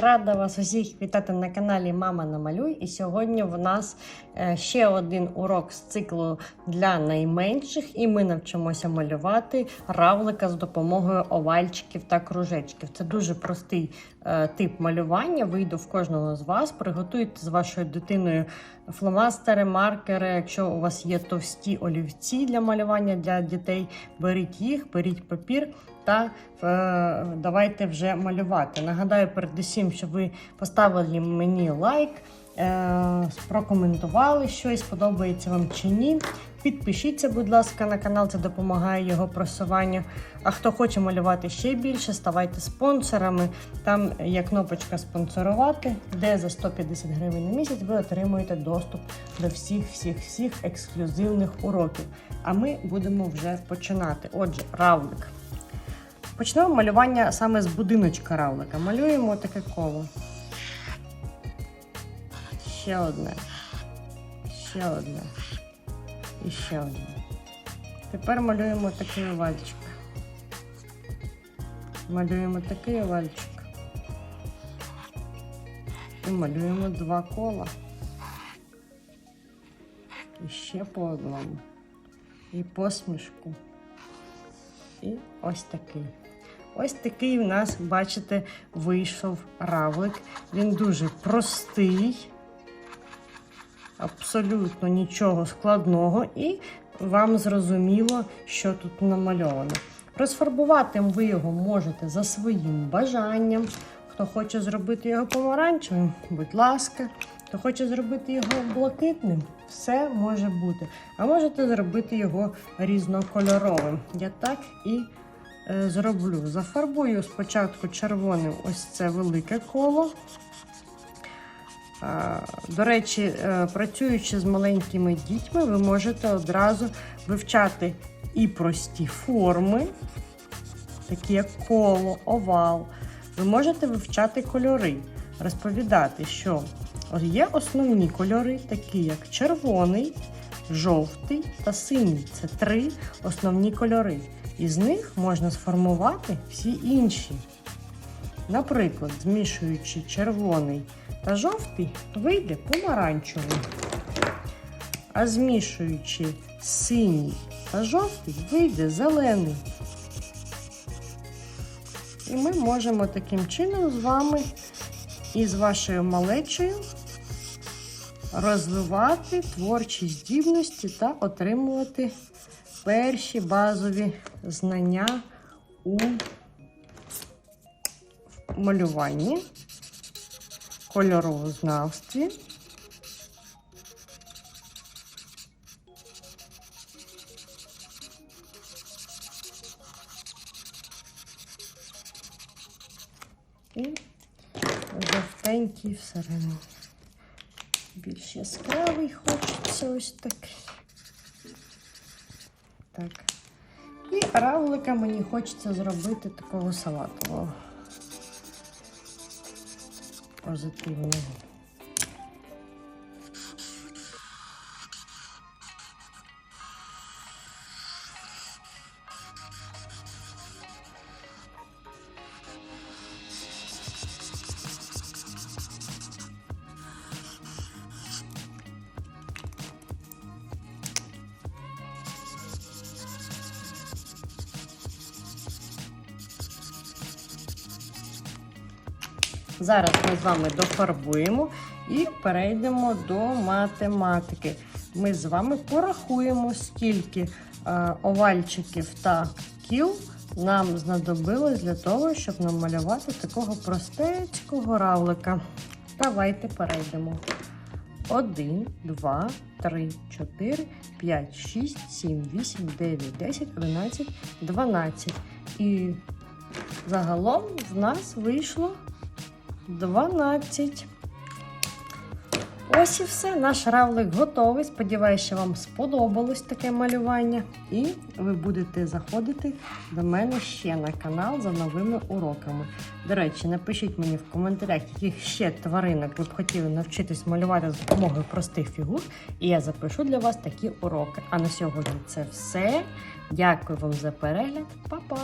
рада вас усіх вітати на каналі Мама Намалюй. І сьогодні в нас е, ще один урок з циклу для найменших, і ми навчимося малювати равлика з допомогою овальчиків та кружечків. Це дуже простий е, тип малювання. Вийду в кожного з вас. Приготуйте з вашою дитиною фломастери, маркери. Якщо у вас є товсті олівці для малювання для дітей, беріть їх, беріть папір та е, давайте вже малювати. Нагадаю передусім, що ви поставили мені лайк, е, прокоментували щось, подобається вам чи ні. Підпишіться, будь ласка, на канал, це допомагає його просуванню. А хто хоче малювати ще більше, ставайте спонсорами. Там є кнопочка спонсорувати, де за 150 гривень на місяць ви отримуєте доступ до всіх, всіх, всіх ексклюзивних уроків. А ми будемо вже починати. Отже, равлик. Почнемо малювання саме з будиночка равлика. Малюємо таке коло. Ще одне. Ще одне. І ще одне. Тепер малюємо такий овальчик. Малюємо такий овальчик. І малюємо два кола. І ще по одному. І посмішку. І ось такий. Ось такий у нас, бачите, вийшов равлик. Він дуже простий, абсолютно нічого складного, і вам зрозуміло, що тут намальовано. Розфарбувати ви його можете за своїм бажанням. Хто хоче зробити його помаранчевим, будь ласка. Хто хоче зробити його блакитним, все може бути. А можете зробити його різнокольоровим. Я так і зроблю. Зафарбую спочатку червоним ось це велике коло. До речі, е, працюючи з маленькими дітьми, ви можете одразу вивчати і прості форми, такі як коло, овал. Ви можете вивчати кольори, розповідати, що є основні кольори, такі як червоний, жовтий та синій. Це три основні кольори. Із них можна сформувати всі інші. Наприклад, змішуючи червоний та жовтий, вийде помаранчевий. А змішуючи синій та жовтий, вийде зелений. І ми можемо таким чином з вами і з вашою малечею розвивати творчі здібності та отримувати перші базові знання у малюванні, кольорознавстві. І всередині. Більш яскравий хочеться ось такий. Так. І равлика мені хочеться зробити такого салатового. Позитивного. Зараз ми з вами дофарбуємо і перейдемо до математики. Ми з вами порахуємо, скільки е, овальчиків та кіл нам знадобилось для того, щоб намалювати такого простецького равлика. Давайте перейдемо. 1, 2, 3, 4, 5, 6, 7, 8, 9, 10, 11, 12. І загалом в нас вийшло 12. Ось і все. Наш равлик готовий. Сподіваюся, що вам сподобалось таке малювання. І ви будете заходити до мене ще на канал за новими уроками. До речі, напишіть мені в коментарях, яких ще тваринок ви б хотіли навчитись малювати за допомогою простих фігур. І я запишу для вас такі уроки. А на сьогодні це все. Дякую вам за перегляд. Па-па!